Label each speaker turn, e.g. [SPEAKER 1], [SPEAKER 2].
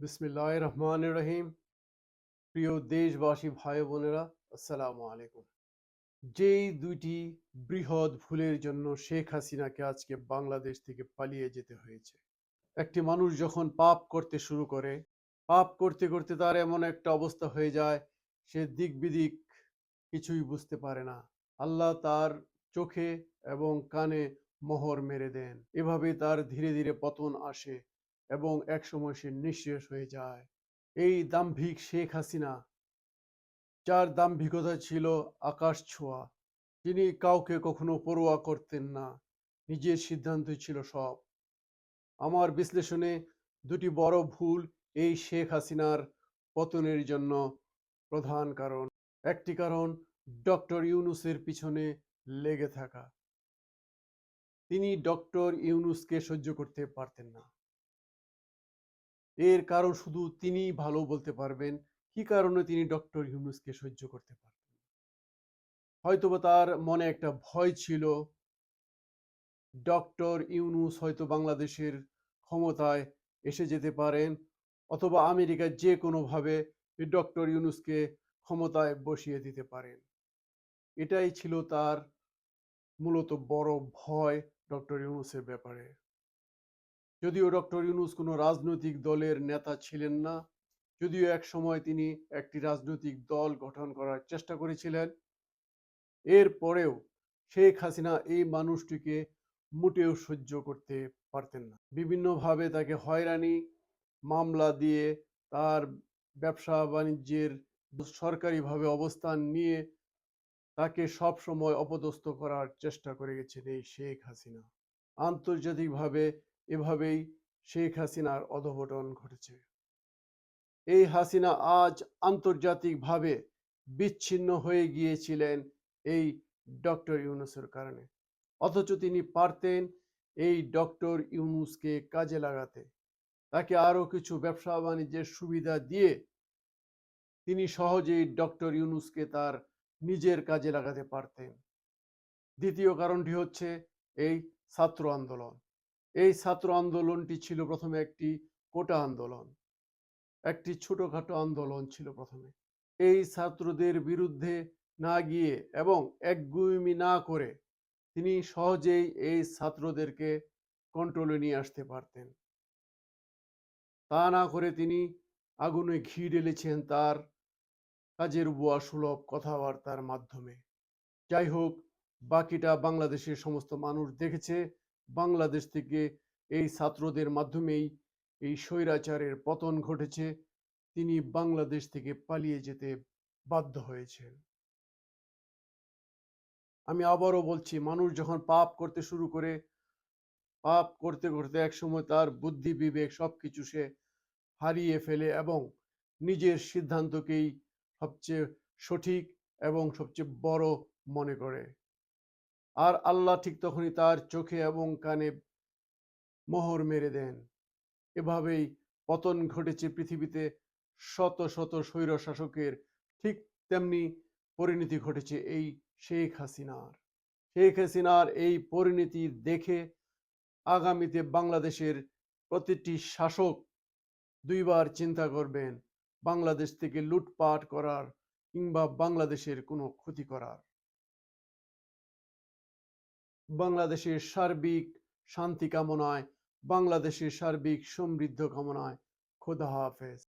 [SPEAKER 1] বিসমিল্লাহ রহমান রহিম। প্রিয় দেশবাসী, ভাই বোনেরা, আসসালামু আলাইকুম। যেই দুইটি বৃহৎ ভুলের জন্য শেখ হাসিনাকে আজকে বাংলাদেশ থেকে পালিয়ে যেতে হয়েছে, একটি মানুষ যখন পাপ করতে শুরু করে, পাপ করতে করতে তার এমন একটা অবস্থা হয়ে যায়, সে দিক বিদিক কিছুই বুঝতে পারে না। আল্লাহ তার চোখে এবং কানে মোহর মেরে দেন। এভাবে তার ধীরে ধীরে পতন আসে। এবং একসময় সে নিঃশেষ হয়ে যায়। এই দাম্ভিক শেখ হাসিনা, যার দাম্ভিকতা ছিল আকাশ ছোঁয়া, তিনি কাউকে কখনো পরোয়া করতেন না। নিজের সিদ্ধান্ত ছিল সব। আমার বিশ্লেষণে দুটি বড় ভুল এই শেখ হাসিনার পতনের জন্য প্রধান কারণ। একটি কারণ, ডক্টর ইউনুসের পিছনে লেগে থাকা। তিনি ডক্টর ইউনুসকে সহ্য করতে পারতেন না। এর কারণ শুধু তিনিই ভালো বলতে পারবেন। কি কারণে তিনি ডক্টর ইউনুসকে সহ্য করতে পারতেন হয়তোবা তার মনে একটা ভয় ছিল। ডক্টর ইউনুস হয়তো বাংলাদেশের ক্ষমতায় এসে যেতে পারেন অথবা আমেরিকা যে কোনোভাবে ডক্টর ইউনুসকে ক্ষমতায় বসিয়ে দিতে পারেন। এটাই ছিল তার মূলত বড় ভয় ডক্টর ইউনুসের ব্যাপারে। যদিও ডক্টর ইউনুস কোনো রাজনৈতিক দলের নেতা ছিলেন না, যদিও এক সময় তিনি একটি রাজনৈতিক দল গঠন করার চেষ্টা করেছিলেন। এরপরেও শেখ হাসিনা এই মানুষটিকে মোটেও সহ্য করতে পারতেন না। বিভিন্নভাবে তাকে হয়রানি, মামলা দিয়ে তার ব্যবসা বাণিজ্যের সরকারিভাবে অবস্থান নিয়ে তাকে সব সময় অপদস্থ করার চেষ্টা করে গেছেন এই শেখ হাসিনা। আন্তর্জাতিকভাবে এভাবেই শেখ হাসিনার অধপতন ঘটেছে। এই হাসিনা আজ আন্তর্জাতিকভাবে বিচ্ছিন্ন হয়ে গিয়েছিলেন এই ডক্টর ইউনুসের কারণে। অথচ তিনি পারতেন এই ডক্টর ইউনুসকে কাজে লাগাতে। তাকে আরও কিছু ব্যবসা বাণিজ্যের সুবিধা দিয়ে তিনি সহজেই ডক্টর ইউনুসকে তার নিজের কাজে লাগাতে পারতেন। দ্বিতীয় কারণটি হচ্ছে এই ছাত্র আন্দোলন। এই ছাত্র আন্দোলনটি ছিল প্রথমে একটি কোটা আন্দোলন। একটি ছোটখাটো আন্দোলন ছিল প্রথমে। এই ছাত্রদের বিরুদ্ধে না গিয়ে এবং একগুইমি না করে তিনি সহজেই এই ছাত্রদেরকে কন্ট্রোলে নিয়ে আসতে পারতেন। তা না করে তিনি আগুনে ঘি ঢেলেছেন তার কাজের বুয়া সুলভ কথাবার্তার মাধ্যমে। যাই হোক, বাকিটা বাংলাদেশের সমস্ত মানুষ দেখেছে বাংলাদেশ থেকে এই ছাত্রদের মাধ্যমেই এই স্বৈরাচারের পতন ঘটেছে। তিনি বাংলাদেশ থেকে পালিয়ে যেতে বাধ্য হয়েছেন। আমি আবারও বলছি, মানুষ যখন পাপ করতে শুরু করে, পাপ করতে করতে একসময় তার বুদ্ধি, বিবেক সবকিছু সে হারিয়ে ফেলে এবং নিজের সিদ্ধান্তকেই সবচেয়ে সঠিক এবং সবচেয়ে বড় মনে করে। আর আল্লাহ ঠিক তখনই তার চোখে এবং কানে মোহর মেরে দেন। এভাবেই পতন ঘটেছে পৃথিবীতে। শত শত স্বৈর শাসকের ঠিক তেমনি পরিণতি ঘটেছে এই শেখ হাসিনার। শেখ হাসিনার এই পরিণতি দেখে আগামীতে বাংলাদেশের প্রতিটি শাসক দুইবার চিন্তা করবেন, বাংলাদেশ থেকে লুটপাট করার কিংবা বাংলাদেশের কোনো ক্ষতি করার। বাংলাদেশের সার্বিক শান্তি কামনায় বাংলাদেশের সার্বিক সমৃদ্ধ কামনায়। খোদা হাফেজ।